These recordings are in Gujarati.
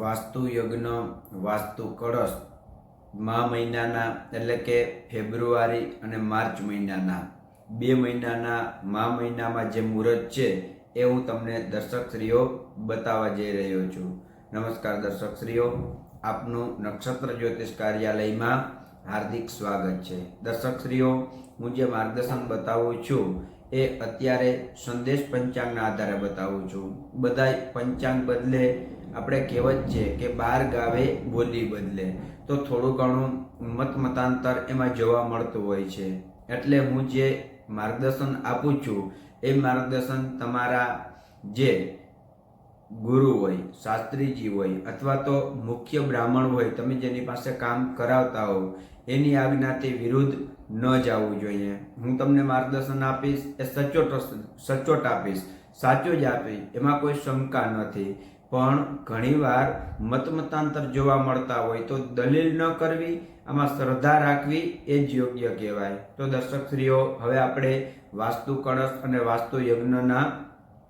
વાસ્તુ યજ્ઞ, વાસ્તુ કળશ, મા મહિનાના એટલે કે ફેબ્રુઆરી અને માર્ચ મહિનાના. બે મહિનાના, મા મહિનામાં જે મુહૂર્ત છે એ હું તમને દર્શકશ્રીઓ બતાવવા જઈ રહ્યો છું. નમસ્કાર દર્શકશ્રીઓ આપનું નક્ષત્ર જ્યોતિષ કાર્યાલયમાં હાર્દિક સ્વાગત છે. દર્શકશ્રીઓ હું જે માર્ગદર્શન બતાવું છું એ અત્યારે સંદેશ પંચાંગના આધારે બતાવું છું. બધાય પંચાંગ બદલે આપણે કહેવત છે કે બાર ગાવે બોલી બદલે. તો થોડું ઘણું મત મતાંતર એમાં જોવા મળતું હોય છે. એટલે હું જે માર્ગદર્શન આપું છું, એ માર્ગદર્શન તમારા જે ગુરુ હોય, શાસ્ત્રીજી હોય અથવા તો મુખ્ય બ્રાહ્મણ હોય, તમે જેની પાસે કામ કરાવતા હો એની આજ્ઞાથી વિરુદ્ધ ન જવું જોઈએ. હું તમને માર્ગદર્શન આપીશ, એ સચોટ સચોટ આપીશ, સાચું જ આપીશ, એમાં કોઈ શંકા નથી. પણ ઘણીવાર મતમતાંતર જોવા મળતા હોય તો દલીલ ન કરવી, આમાં શ્રદ્ધા રાખવી એ જ યોગ્ય કહેવાય. તો દર્શકશ્રીઓ હવે આપણે વાસ્તુ કળશ અને વાસ્તુ યજ્ઞના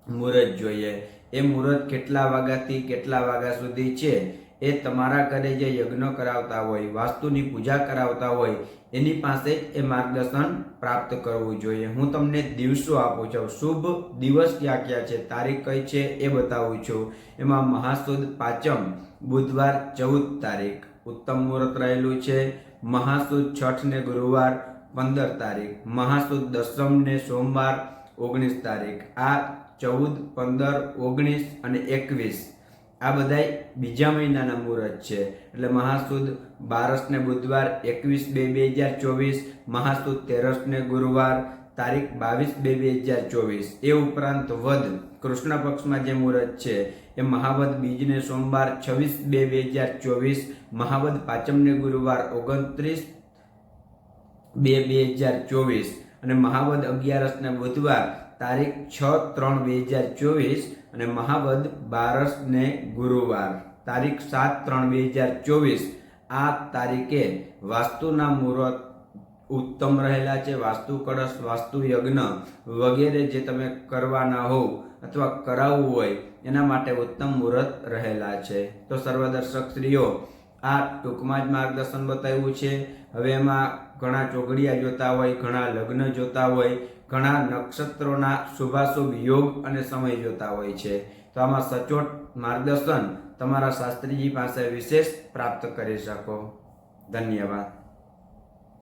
મુહૂર્ત જોઈએ. એ મુહૂર્ત કેટલા વાગ્યાથી કેટલા વાગ્યા સુધી છે? એ તમારા ઘરે જે યજ્ઞ કરાવતા હોય, વાસ્તુની પૂજા કરાવતા હોય, એની પાસે એ માર્ગદર્શન પ્રાપ્ત કરવું જોઈએ. હું તમને દિવસો આપું છું. શુભ દિવસ ક્યાં ક્યાં છે, તારીખ કઈ છે એ બતાવું છું. એમાં મહાસુદ પાંચમ બુધવાર ચૌદ તારીખ. ઉત્તમ મુહૂર્ત રહેલું છે. મહાસુદ છઠ ને ગુરુવાર પંદર તારીખ. મહાસુદ દસમ ને સોમવાર ઓગણીસ તારીખ. આ ચૌદ, પંદર, ઓગણીસ અને એકવીસ આ બધાય બીજા મહિનાના મુહૂર્ત છે. એટલે મહાસુદ બારસ ને બુધવાર, એકવીસ બે બે હજાર ચોવીસ, મહાસુદ તેરસ ને ગુરુવાર, તારીખ બાવીસ બે બે હજાર ચોવીસ. એ ઉપરાંત વધ કૃષ્ણ પક્ષમાં જે મુહૂર્ત છે, એ મહાવદ બીજને સોમવાર, છવ્વીસ બે બે હજાર ચોવીસ, મહાવદ પાંચમને ગુરુવાર, ઓગણત્રીસ બે બે હજાર ચોવીસ અને મહાવદ અગિયારસને બુધવાર તારીખ છ ત્રણ બે હજાર ચોવીસ અને મહાવદ બારસ ને ગુરુવાર. તારીખ સાત ત્રણ બે હજાર ચોવીસ. આ તારીખે વાસ્તુના મુહૂર્ત ઉત્તમ રહેલા છે, વાસ્તુ કળશ, વાસ્તુ યજ્ઞ વગેરે જે તમે કરવાના હોવ અથવા કરાવવું હોય, એના માટે ઉત્તમ મુહૂર્ત રહેલા છે. તો સર્વદર્શક સ્ત્રીઓ આ ટૂંકમાં જ માર્ગદર્શન બતાવ્યું છે. હવે એમાં ઘણા ચોઘડિયા જોતા હોય, ઘણા લગ્ન જોતા હોય, ઘણા નક્ષત્રોના શુભાશુભ યોગ અને સમય જોતા હોય છે. તો આમાં સચોટ માર્ગદર્શન તમારા શાસ્ત્રીજી પાસે વિશેષ પ્રાપ્ત કરી શકો. ધન્યવાદ.